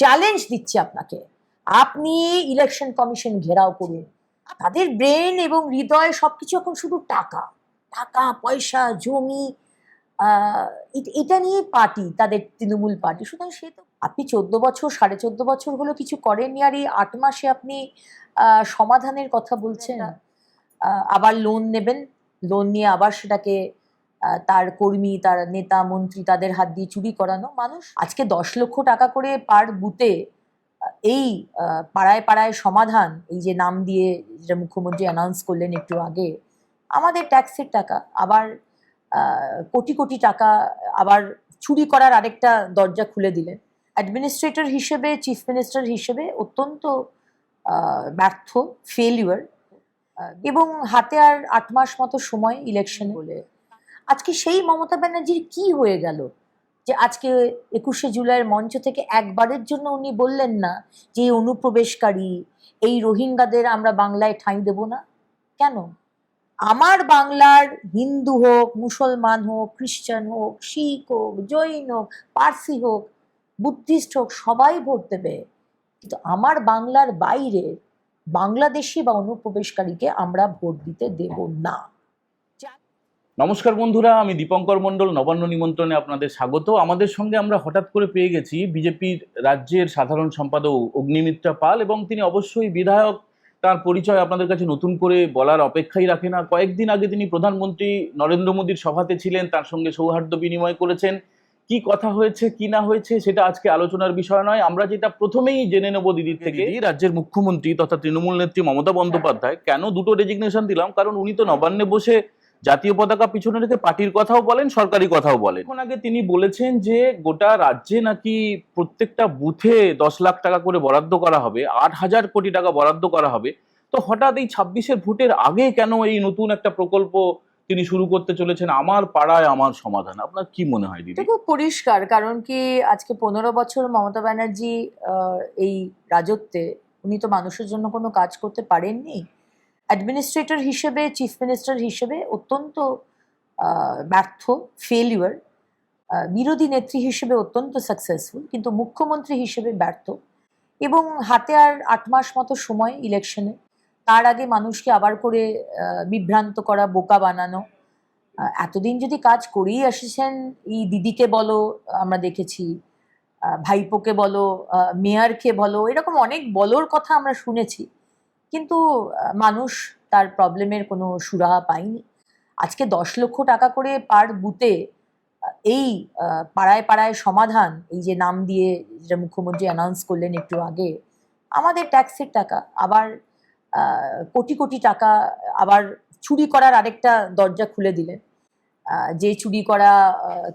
Challenge দিচ্ছি আপনাকে। আপনি ইলেকশন কমিশন ঘেরাও করুন। তাদের ব্রেন এবং হৃদয় সবকিছু এখন শুধু টাকা। টাকা পয়সা জমি এটা নিয়ে পার্টি তাদের তৃণমূল পার্টি সুতরাং সে তো আপনি চোদ্দ বছর সাড়ে চোদ্দ বছর হলো কিছু করেননি আর এই আট মাসে আপনি সমাধানের কথা বলছেন। আবার লোন নেবেন। লোন নিয়ে আবার সেটাকে তার কর্মী, তার নেতা, মন্ত্রী তাদের হাত দিয়ে চুরি করানো। মানুষ আজকে দশ লক্ষ টাকা করে পার বুতে এই পাড়ায় পাড়ায় সমাধান, এই যে নাম দিয়ে যেটা মুখ্যমন্ত্রী অ্যানাউন্স করলেন একটু আগে, আমাদের ট্যাক্সের টাকা। আবার কোটি কোটি টাকা আবার চুরি করার আরেকটা দরজা খুলে দিলেন। অ্যাডমিনিস্ট্রেটর হিসেবে চিফ মিনিস্টার হিসেবে অত্যন্ত ব্যর্থ ফেলিওর এবং হাতে আর আট মাস মতো সময় ইলেকশন বলে আজকে সেই মমতা ব্যানার্জির কি হয়ে গেল? যে আজকে একুশে জুলাইয়ের মঞ্চ থেকে একবারের জন্য উনি বললেন না যে এই অনুপ্রবেশকারী, এই রোহিঙ্গাদের আমরা বাংলায় ঠাঁই দেব না? কেন? আমার বাংলার হিন্দু হোক, মুসলমান হোক, খ্রিস্টান হোক, শিখ হোক, জৈন হোক, পার্সি হোক, বুদ্ধিস্ট হোক, সবাই ভোট দেবে। কিন্তু আমার বাংলার বাইরে বাংলাদেশি বা অনুপ্রবেশকারীকে আমরা ভোট দিতে দেব না। নমস্কার বন্ধুরা আমি দীপঙ্কর মণ্ডল নবান্ন নিমন্ত্রণে আপনাদের স্বাগত। আমাদের সঙ্গে আমরা হঠাৎ করে পেয়ে গেছি বিজেপির রাজ্যের সাধারণ সম্পাদক অগ্নিমিত্রা পাল এবং তিনি অবশ্যই বিধায়ক। তার পরিচয় আপনাদের কাছে নতুন করে বলার অপেক্ষাই রাখে না। কয়েকদিন আগে তিনি প্রধানমন্ত্রী নরেন্দ্র মোদীর সভাতে ছিলেন তার সঙ্গে সৌহার্দ্য বিনিময় করেছেন। কি কথা হয়েছে কি না হয়েছে সেটা আজকে আলোচনার বিষয় নয়। আমরা যেটা প্রথমেই জেনে নেব দিদির থেকে রাজ্যের মুখ্যমন্ত্রী তথা তৃণমূল নেত্রী মমতা বন্দ্যোপাধ্যায় কেন দুটো রেজিগনেশন দিলাম? কারণ উনি তো নবান্নে বসে জাতীয় পতাকা পিছনে রেখে পার্টির কথাও বলেন, সরকারি কথাও বলেন। এখন আগে তিনি বলেছেন যে গোটা রাজ্যে নাকি প্রত্যেকটা বুথে দশ লাখ টাকা করে বরাদ্দ করা হবে, আট হাজার কোটি টাকা বরাদ্দ করা হবে। তো হঠাৎ এই ছাব্বিশের ভোটের আগে কেন এই নতুন একটা প্রকল্প তিনি শুরু করতে চলেছেন? আমার পাড়ায় আমার সমাধান। আপনার কি মনে হয় দিদি? খুব পরিষ্কার, কারণ কি আজকে পনেরো বছর মমতা ব্যানার্জি এই রাজত্বে উনি তো মানুষের জন্য কোনো কাজ করতে পারেননি। অ্যাডমিনিস্ট্রেটর হিসেবে চিফ মিনিস্টার হিসেবে অত্যন্ত ব্যর্থ ফেলিওর বিরোধী নেত্রী হিসেবে অত্যন্ত সাকসেসফুল কিন্তু মুখ্যমন্ত্রী হিসেবে ব্যর্থ। এবং হাতে আর আট মাস মতো সময় ইলেকশনে তার আগে মানুষকে আবার করে বিভ্রান্ত করা, বোকা বানানো। এতদিন যদি কাজ করেই আসছেন এই দিদিকে বলো, আমরা দেখেছি ভাইপোকে বলো মেয়ারকে বলো, এরকম অনেক বলোর কথা আমরা শুনেছি। কিন্তু মানুষ তার প্রবলেমের কোনো সুরাহা পায়নি। আজকে দশ লক্ষ টাকা করে পার আহ, এই পাড়ায় পাড়ায় সমাধান এই যে নাম দিয়ে যেটা মুখ্যমন্ত্রী অ্যানাউন্স করলেন একটু আগে আমাদের ট্যাক্সের টাকা। আবার কোটি কোটি টাকা আবার চুরি করার আরেকটা দরজা খুলে দিলেন। যে চুরি করা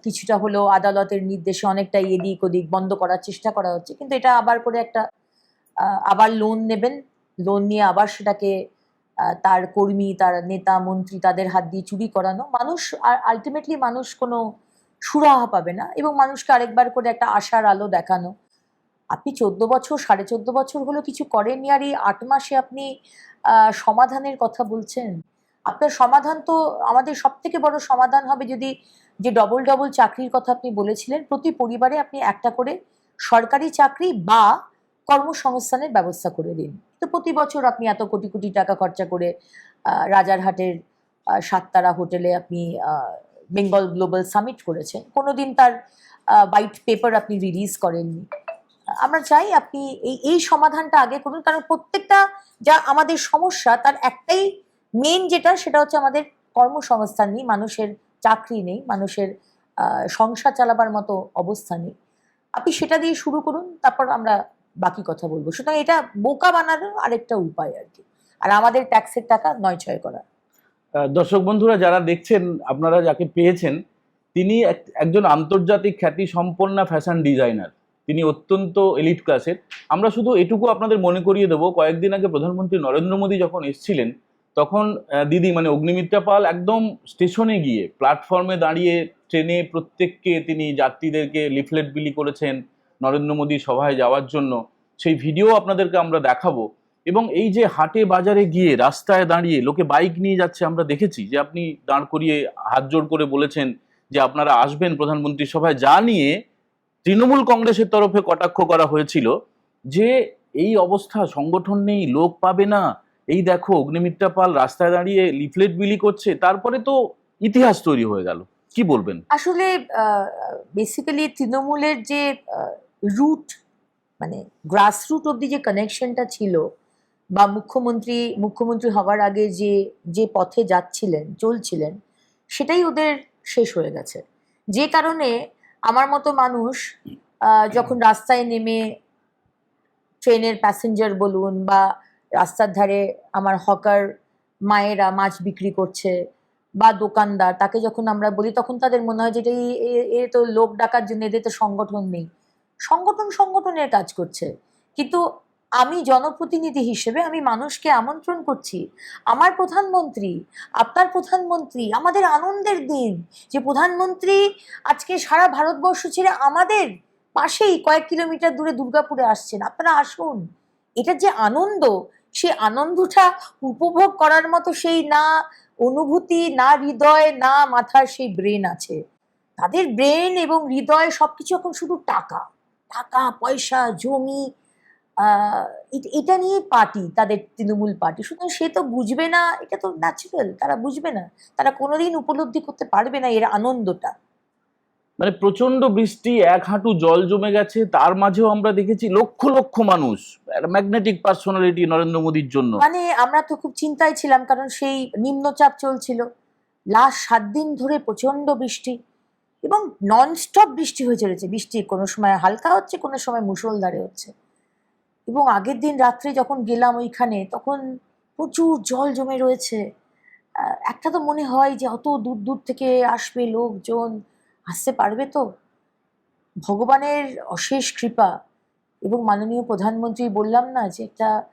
কিছুটা হলো আদালতের নির্দেশে অনেকটা এদিক ওদিক বন্ধ করার চেষ্টা করা হচ্ছে। কিন্তু এটা আবার করে একটা আবার লোন নেবেন। লোন নিয়ে আবার সেটাকে তার কর্মী, তার নেতা, মন্ত্রী তাদের হাত দিয়ে চুরি করানো, মানুষ আর আলটিমেটলি মানুষ কোনো সুরাহা পাবে না এবং মানুষকে আরেকবার করে একটা আশার আলো দেখানো। আপনি চোদ্দ বছর, সাড়ে চোদ্দ বছর হলো কিছু করেননি আর এই আট মাসে আপনি সমাধানের কথা বলছেন। আপনার সমাধান তো আমাদের সব থেকে বড় সমাধান হবে যদি যে ডবল ডবল চাকরির কথা আপনি বলেছিলেন, প্রতি পরিবারে আপনি একটা করে সরকারি চাকরি বা কর্মসংস্থানের ব্যবস্থা করে দিন। তো প্রতি বছর আপনি এত কোটি কোটি টাকা খরচা করে রাজারহাটের সাততারা হোটেলে আপনি বেঙ্গল গ্লোবাল সামিট করেছেন। কোনোদিন তার হোয়াইট পেপার আপনি রিলিজ করেননি। আমরা চাই আপনি এই এই সমাধানটা আগে করুন, কারণ প্রত্যেকটা যা আমাদের সমস্যা, তার একটাই মেন যেটা, সেটা হচ্ছে আমাদের কর্মসংস্থান নেই, মানুষের চাকরি নেই, মানুষের সংসার চালাবার মতো অবস্থা নেই। আপনি সেটা দিয়ে শুরু করুন, তারপর আমরা বাকি কথা বলব। সুতরাং এটা বোকা বানানোর আরেকটা উপায় আর কি। আর আমাদের ট্যাক্সের টাকা নয় ছয় করা দর্শক বন্ধুরা, যারা দেখছেন, আপনারা যাকে পেয়েছেন, তিনি এক- একজন আন্তর্জাতিক খ্যাতি সম্পন্ন ফ্যাশন ডিজাইনার তিনি অত্যন্ত এলিট ক্লাসের আমরা শুধু এটুকু আপনাদের মনে করিয়ে দেবো, কয়েকদিন আগে প্রধানমন্ত্রী নরেন্দ্র মোদী যখন এসেছিলেন, তখন দিদি মানে অগ্নিমিত্রা পাল একদম স্টেশনে গিয়ে প্ল্যাটফর্মে দাঁড়িয়ে ট্রেনে প্রত্যেককে তিনি যাত্রীদেরকে লিফলেট বিলি করেছেন। নরেন্দ্র মোদী সভায় যাওয়ার জন্য সেই ভিডিও আপনাদেরকে আমরা দেখাবো। এবং এই যে হাটে বাজারে গিয়ে রাস্তায় দাঁড়িয়ে লোকে বাইক নিয়ে যাচ্ছে আমরা দেখেছি যে আপনি দাঁড় করিয়ে হাত জোড় করে বলেছেন যে আপনারা আসবেন প্রধানমন্ত্রী সভায়। যা নিয়ে তৃণমূল কংগ্রেসের তরফে কটাক্ষ করা হয়েছিল যে এই অবস্থা, সংগঠন নেই, লোক পাবে না। এই দেখো, অগ্নিমিত্রা পাল রাস্তায় দাঁড়িয়ে লিফলেট বিলি করছে, তারপরে তো ইতিহাস তৈরি হয়ে গেল। কি বলবেন? আসলে বেসিক্যালি তৃণমূলের যে রুট মানে গ্রাসরুট অব্দি যে কানেকশনটা ছিল বা মুখ্যমন্ত্রী মুখ্যমন্ত্রী হওয়ার আগে যে যে পথে যাচ্ছিলেন, চলছিলেন, সেটাই ওদের শেষ হয়ে গেছে। যে কারণে আমার মতো মানুষ যখন রাস্তায় নেমে ট্রেনের প্যাসেঞ্জার বলুন বা রাস্তার ধারে আমার হকার মায়েরা মাছ বিক্রি করছে বা দোকানদার, তাকে যখন আমরা বলি, তখন তাদের মনে হয় যে এটা এ- এ- এ তো লোক ডাকার জন্য, এদের তো সংগঠন নেই। সংগঠন সংগঠনের কাজ করছে। কিন্তু আমি জনপ্রতিনিধি হিসেবে আমি মানুষকে আমন্ত্রণ করছি। আমার প্রধানমন্ত্রী, আপনার প্রধানমন্ত্রী, আমাদের আনন্দের দিন, যে প্রধানমন্ত্রী আজকে সারা ভারতবর্ষ ছেড়ে আমাদের পাশেই কয়েক কিলোমিটার দূরে দুর্গাপুরে আসছেন। আপনারা আসুন। এটা যে আনন্দ, সে আনন্দটা উপভোগ করার মতো সেই না অনুভূতি, না হৃদয়, না মাথার সেই ব্রেন আছে। তাদের ব্রেন এবং হৃদয় সবকিছু এখন শুধু টাকা। টাকা পয়সা জমি এটা নিয়ে পার্টি তাদের তৃণমূল পার্টি সুতরাং সে তো বুঝবে না এটা তো ন্যাচুরাল তারা বুঝবে না। তারা কোনোদিন উপলব্ধি করতে পারবে না এর আনন্দটা। মানে প্রচণ্ড বৃষ্টি এক হাঁটু জল জমে গেছে তার মাঝেও আমরা দেখেছি লক্ষ লক্ষ মানুষ ম্যাগনেটিক পার্সোনালিটি নরেন্দ্র মোদীর জন্য। মানে আমরা তো খুব চিন্তায় ছিলাম কারণ সেই নিম্নচাপ চলছিল। লাস্ট সাত দিন ধরে প্রচণ্ড বৃষ্টি। এবং ননস্টপ বৃষ্টি হয়ে চলেছে। বৃষ্টি কোনো সময় হালকা হচ্ছে, কোনো সময় মুষলধারে হচ্ছে। এবং আগের দিন রাত্রে যখন গেলাম ওইখানে, তখন প্রচুর জল জমে রয়েছে। একটা তো মনে হয় যে অত দূর দূর থেকে আসবে লোকজন, আসতে পারবে তো? ভগবানের অশেষ কৃপা। এবং মাননীয় প্রধানমন্ত্রী বললাম না যে একটা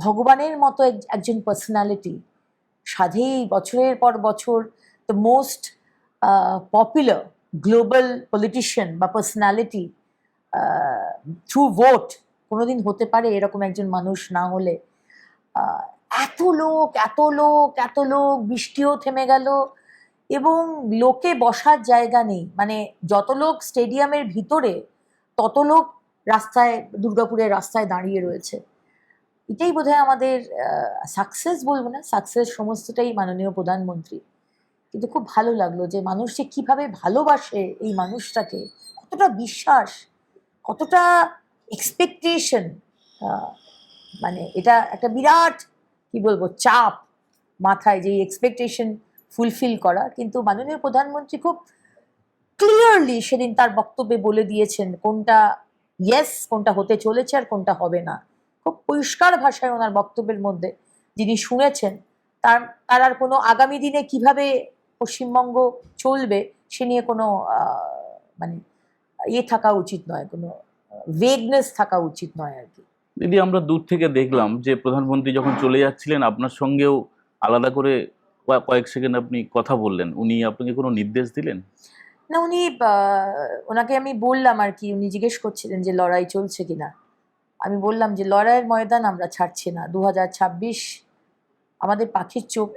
ভগবানের মতো এক- একজন পার্সোনালিটি সাধেই বছরের পর বছর the most popular global politician বা পার্সোনালিটি থ্রু ভোট কোনোদিন হতে পারে এরকম একজন মানুষ না হলে। এত লোক এত লোক এত লোক, বৃষ্টিও থেমে গেল এবং লোকে বসার জায়গা নেই। মানে যত লোক স্টেডিয়ামের ভিতরে, তত লোক রাস্তায়, দুর্গাপুরের রাস্তায় দাঁড়িয়ে রয়েছে। এটাই বোধহয় আমাদের সাকসেস বলব না সাকসেস সমস্তটাই মাননীয় প্রধানমন্ত্রী কিন্তু খুব ভালো লাগল যে মানুষ যে কীভাবে ভালোবাসে এই মানুষটাকে, কতটা বিশ্বাস, কতটা এক্সপেকটেশন মানে এটা একটা বিরাট, কি বলব, চাপ মাথায় যে এক্সপেকটেশন ফুলফিল করা। কিন্তু মাননীয় প্রধানমন্ত্রী খুব ক্লিয়ারলি সেদিন তার বক্তব্যে বলে দিয়েছেন কোনটা ইয়েস কোনটা হতে চলেছে আর কোনটা হবে না। খুব পরিষ্কার ভাষায় ওনার বক্তব্যের মধ্যে যিনি শুনেছেন, তার তার আর কোনো আগামী দিনে কীভাবে পশ্চিমবঙ্গ চলবে সে নিয়ে কোনো মানে ইয়ে থাকা উচিত নয় কোনো ভেগনেস থাকা উচিত নয় আর কি। দিদি আমরা দূর থেকে দেখলাম যে প্রধানমন্ত্রী যখন চলে যাচ্ছিলেন আপনার সঙ্গেও আলাদা করে কয়েক- সেকেন্ড আপনি কথা বললেন। উনি আপনাকে কোনো নির্দেশ দিলেন? না উনি ওনাকে আমি বললাম আর কি উনি জিজ্ঞেস করছিলেন যে লড়াই চলছে কিনা। আমি বললাম যে লড়াইয়ের ময়দান আমরা ছাড়ছি না। দু হাজার ছাব্বিশ আমাদের পাখির চোখ।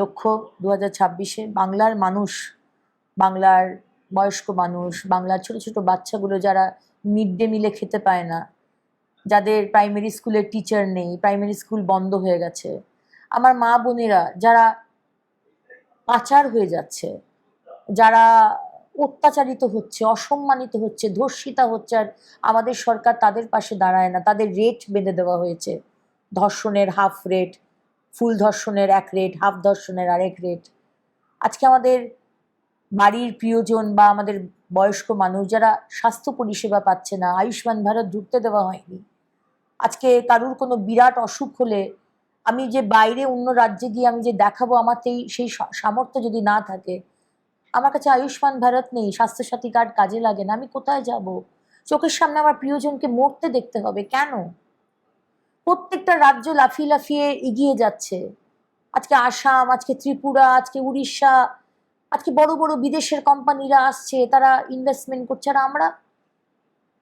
লক্ষ্য দু ছাব্বিশে বাংলার মানুষ, বাংলার বয়স্ক মানুষ, বাংলার ছোট ছোট বাচ্চাগুলো যারা মিড ডে মিলে খেতে পায় না, যাদের প্রাইমারি স্কুলের টিচার নেই প্রাইমারি স্কুল বন্ধ হয়ে গেছে। আমার মা বোনেরা যারা পাচার হয়ে যাচ্ছে, যারা অত্যাচারিত হচ্ছে, অসম্মানিত হচ্ছে, ধর্ষিতা হচ্ছে, আর আমাদের সরকার তাদের পাশে দাঁড়ায় না, তাদের রেট বেঁধে দেওয়া হয়েছে। ধর্ষণের হাফ রেট ফুল ধর্ষণের এক রেট হাফ ধর্ষণের আরেক রেট আজকে আমাদের বাড়ির প্রিয়জন বা আমাদের বয়স্ক মানুষ যারা স্বাস্থ্য পরিষেবা পাচ্ছে না, আয়ুষ্মান ভারত ঢুকতে দেওয়া হয়নি, আজকে কারুর কোনো বিরাট অসুখ হলে আমি যে বাইরে অন্য রাজ্যে গিয়ে আমি যে দেখাবো আমার সেই সেই সামর্থ্য যদি না থাকে, আমার কাছে আয়ুষ্মান ভারত নেই, স্বাস্থ্যসাথী কার্ড কাজে লাগে না, আমি কোথায় যাব? চোখের সামনে আমার প্রিয়জনকে মরতে দেখতে হবে কেন? প্রত্যেকটা রাজ্য লাফিয়ে লাফিয়ে এগিয়ে যাচ্ছে। আজকে আসাম, আজকে ত্রিপুরা, আজকে উড়িষ্যা, আজকে বড় বড় বিদেশের কোম্পানিরা আসছে, তারা ইনভেস্টমেন্ট করছে। আর আমরা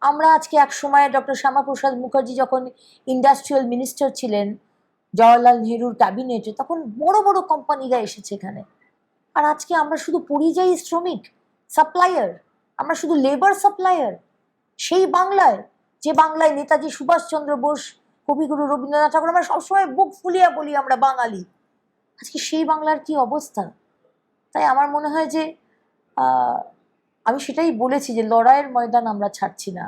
আমরা আজকে এক সময় ডক্টর শ্যামাপ্রসাদ মুখার্জি যখন ইন্ডাস্ট্রিয়াল মিনিস্টার ছিলেন, জওয়াহরলাল নেহরুর ক্যাবিনেটে তখন বড় বড় কোম্পানিরা এসেছে এখানে। আর আজকে আমরা শুধু পরিযায়ী শ্রমিক সাপ্লায়ার আমরা শুধু লেবার সাপ্লায়ার সেই বাংলায়, যে বাংলায় নেতাজি সুভাষচন্দ্র বোস কবিগুরু রবীন্দ্রনাথ ঠাকুর, আমরা সবসময় বুক ফুলিয়া বলি আমরা বাঙালি। আজকে সেই বাংলার কি অবস্থা? তাই আমার মনে হয় যে আমি সেটাই বলেছি যে লড়াইয়ের ময়দান আমরা ছাড়ছি না।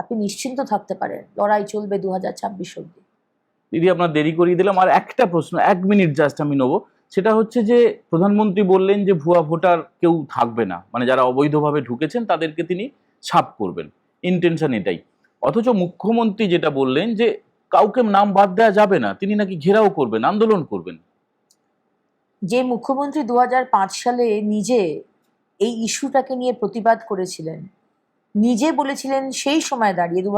আপনি নিশ্চিন্ত থাকতে পারেন, লড়াই চলবে দু হাজার ছাব্বিশ অব্দি দিদি, আপনার দেরি করিয়ে দিলাম। আর একটা প্রশ্ন, এক মিনিট জাস্ট আমি নেব। সেটা হচ্ছে যে, প্রধানমন্ত্রী বললেন যে ভুয়া ভোটার কেউ থাকবে না। মানে যারা অবৈধভাবে ঢুকেছেন, তাদেরকে তিনি ছাপ করবেন। ইন্টেনশন এটাই। অথচ মুখ্যমন্ত্রী যেটা বললেন যে কাউকে নাম বাদ দেওয়া যাবে না, তিনি নাকি ঘেরাও করবেন, আন্দোলন করবেন। যে মুখ্যমন্ত্রী দু হাজার পাঁচ সালে নিজে এই ইস্যুটাকে নিয়ে প্রতিবাদ করেছিলেন, নিজে বলেছিলেন সেই সময় দাঁড়িয়ে দু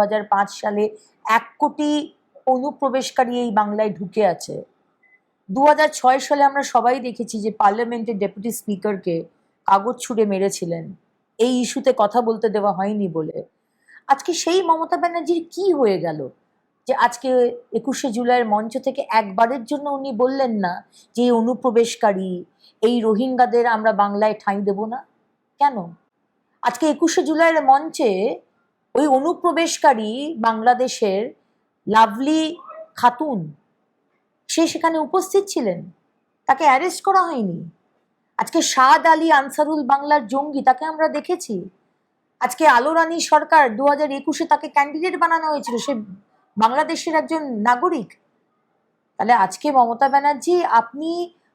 সালে এক কোটি অনুপ্রবেশকারী এই বাংলায় ঢুকে আছে। দু হাজার ছয় সালে আমরা সবাই দেখেছি যে পার্লামেন্টের ডেপুটি স্পিকারকে কাগজ ছুঁড়ে মেরেছিলেন। এই ইস্যুতে কথা বলতে দেওয়া হয়নি বলে। আজকে সেই মমতা ব্যানার্জির কি হয়ে গেল? যে আজকে একুশে জুলাইয়ের মঞ্চ থেকে একবারের জন্য উনি বললেন না যে এই অনুপ্রবেশকারী, এই রোহিঙ্গাদের আমরা বাংলায় ঠাঁই দেব না? কেন? আজকে একুশে জুলাইয়ের মঞ্চে ওই অনুপ্রবেশকারী বাংলাদেশের লাভলি খাতুন, সে সেখানে উপস্থিত ছিলেন। তাকে অ্যারেস্ট করা হয়নি। আজকে সাদ আলী আনসারুল বাংলার জঙ্গি, তাকে আমরা দেখেছি। আজকে আলো রানী সরকার দু হাজার একুশে তাকে ক্যান্ডিডেট বানানো হয়েছিল, সে বাংলাদেশের একজন নাগরিক। তাহলে আজকে মমতা ব্যানার্জি, আপনি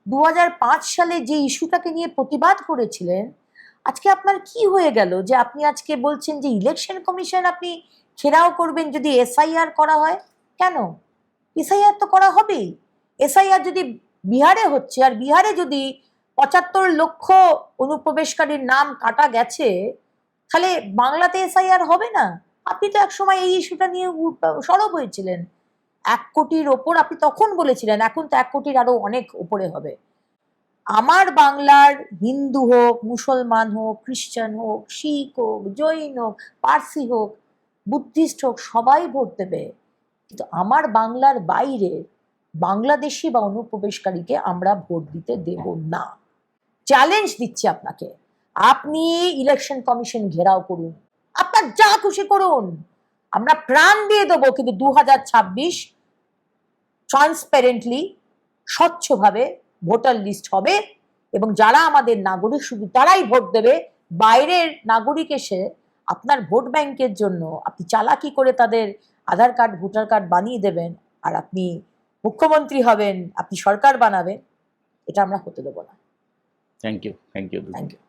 দু হাজার পাঁচ সালে যে ইস্যুটাকে নিয়ে প্রতিবাদ করেছিলেন, আজকে আপনার কি হয়ে গেল যে আপনি আজকে বলছেন যে ইলেকশন কমিশন আপনি ঘেরাও করবেন যদি এসআইআর করা হয়? কেন? এসআইআর তো করা হবেই। এসআইআর যদি বিহারে হচ্ছে আর বিহারে যদি পঁচাত্তর লক্ষ অনুপ্রবেশকারীর নাম কাটা গেছে, তাহলে বাংলাতে এসআইআর হবে না? আপনি তো একসময় এই ইস্যুটা নিয়ে সরব হয়েছিলেন। এক কোটির ওপর আপনি তখন বলেছিলেন, এখন তো এক কোটির আরও অনেক উপরে হবে। আমার বাংলার হিন্দু হোক, মুসলমান হোক, খ্রিস্টান হোক, শিখ হোক, জৈন হোক, পার্সি হোক, বুদ্ধিস্ট হোক, সবাই ভোট দেবে। কিন্তু আমার বাংলার বাইরে বাংলাদেশি বা অনুপ্রবেশকারীকে আমরা ভোট দিতে দেব না। চ্যালেঞ্জ দিচ্ছি আপনাকে। আপনি ইলেকশন কমিশন ঘেরাও করুন। আপনার যা খুশি করুন। আমরা প্রাণ দিয়ে দেবো কিন্তু দু হাজার ছাব্বিশ ট্রান্সপারেন্টলি স্বচ্ছভাবে ভোটার লিস্ট হবে এবং যারা আমাদের নাগরিক শুধু তারাই ভোট দেবে। বাইরের নাগরিক এসে আপনার ভোট ব্যাংকের জন্য আপনি চালাকি করে তাদের আধার কার্ড ভোটার কার্ড বানিয়ে দেবেন আর আপনি মুখ্যমন্ত্রী হবেন আপনি সরকার বানাবেন এটা আমরা হতে দেবো না। Thank you thank you thank you